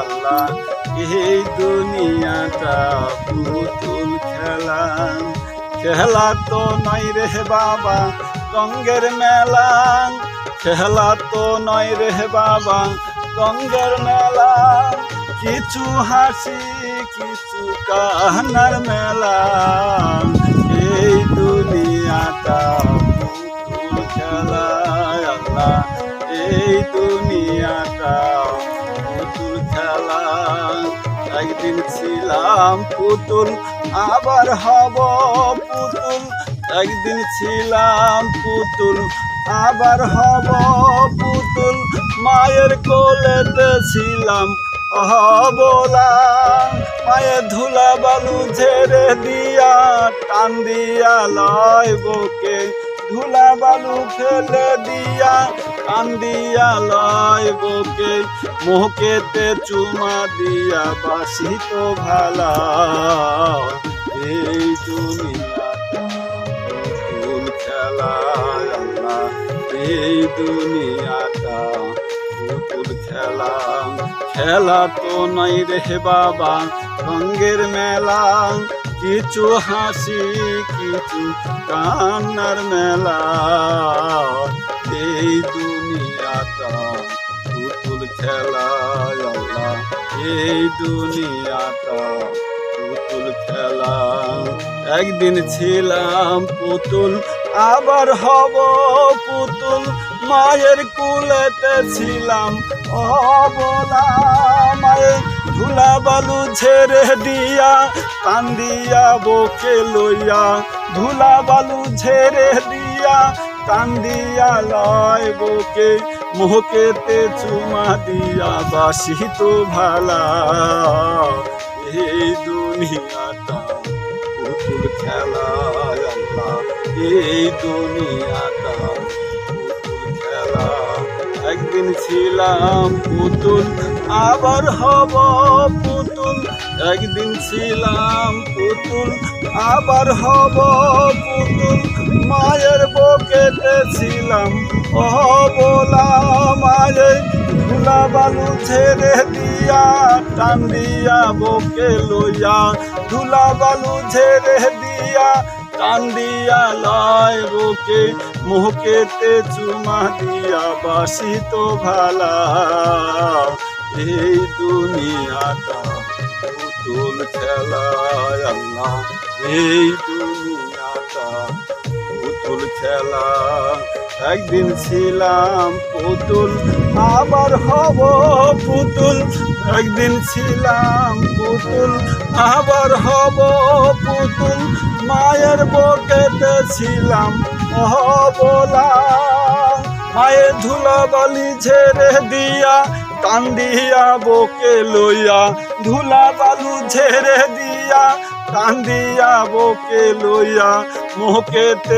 আল্লাহ এই দুনিয়াটা পুতুল খেলা। খেলা তো নয় রে বাবা রঙ্গের মেলা। খেলা তো নয় রে বাবা রঙ্গের মেলা। কিছু হাসি, কিছু কান্নার মেলা। এই দুনিয়াটা পুতুল খেলা, আল্লাহ। এই দুনিয়াটা খেলা। একদিন ছিলাম পুতুল, আবার হব পুতুল। একদিন ছিলাম পুতুল, আবার হব পুতুল। মায়ের কোলেতে ছিলাম হবলা মায়ের ধুলা বালু ঝেড়ে দিয়া, টান দিয়া লয় বকে ধুলা বালু ফেলে দিয়া টান দিয়া লয় বকে, মোহকেতে চুমা দিয়া বাসি তো ভালা। এই পুতুল খেলা এই দুনিয়াটা পুতুল খেলা। খেলা তো নাই রে বাবা রঙ্গের মেলা কিছু হাসি, কিছু কান্নার মেলা। এই দুনিয়াটা পুতুল খেলা, আল্লাহ। এই দুনিয়াটা পুতুল খেলা। একদিন ছিলাম পুতুল, আবার হব পুতুল। মায়ের কুলেতে ছিলাম অবলা মায়ের ধুলা বালু ঝেড়ে দিয়া কান্দিয়া বকে লইয়া। ধুলা বালু ঝেড়ে দিয়া কান্দিয়া লয় বকে মোহকেতে চুমা দিয়া বাসি তো ভালা। এই দুনিয়াটা পুতুল খেলা এই দুনিয়াটা একদিন ছিলাম পুতুল, আবার হব পুতুল। একদিন ছিলাম পুতুল, আবার হব পুতুল। মায়ের বকেতে ছিলাম, অবলা মায়ের ধুলা বালু ছেড়ে দিয়া, টান বকে লইয়া। ধুলা বালু ঝেড়ে দিয়া, টান লয় বকে। মুহকেতে চুমা দিয়া বাসি তো ভালা। এই দুনিয়াটা পুতুল খেলা, আল্লাহ। এই দুনিয়াটা পুতুল খেলা। একদিন ছিলাম পুতুল, আবার হব পুতুল। একদিন ছিলাম পুতুল, আবার হব পুতুল। মায়ের বকেতে ছিলাম অবলা মায়ের ধুলা বালি ঝেড়ে দিয়া, কান্দিয়া বকে লইয়া। ধুলা বালু ঝেড়ে দিয়া, কান্দিয়া বকে লইয়া, মোহকেতে